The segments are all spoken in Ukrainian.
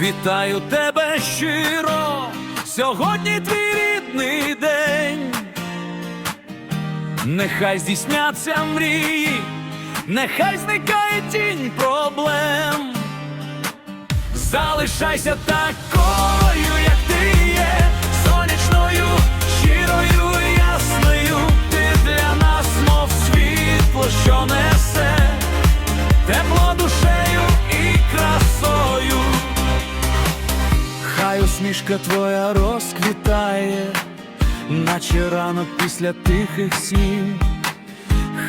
Вітаю тебе щиро, сьогодні твій рідний день. Нехай здійсняться мрії, нехай зникає тінь проблем. Залишайся такою, усмішка твоя розквітає, наче ранок після тихих снів.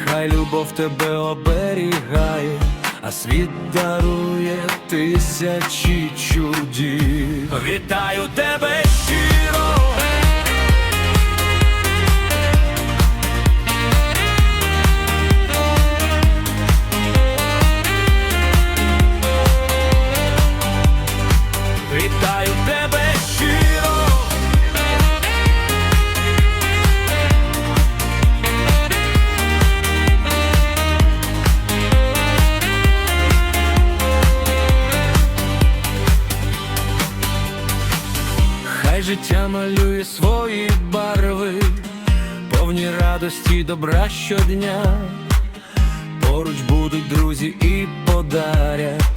Хай любов тебе оберігає, а світ дарує тисячі чудів. Вітаю тебе тебе щиро. Хай життя малює свої барви, повні радості добра щодня. Поруч будуть друзі і подарять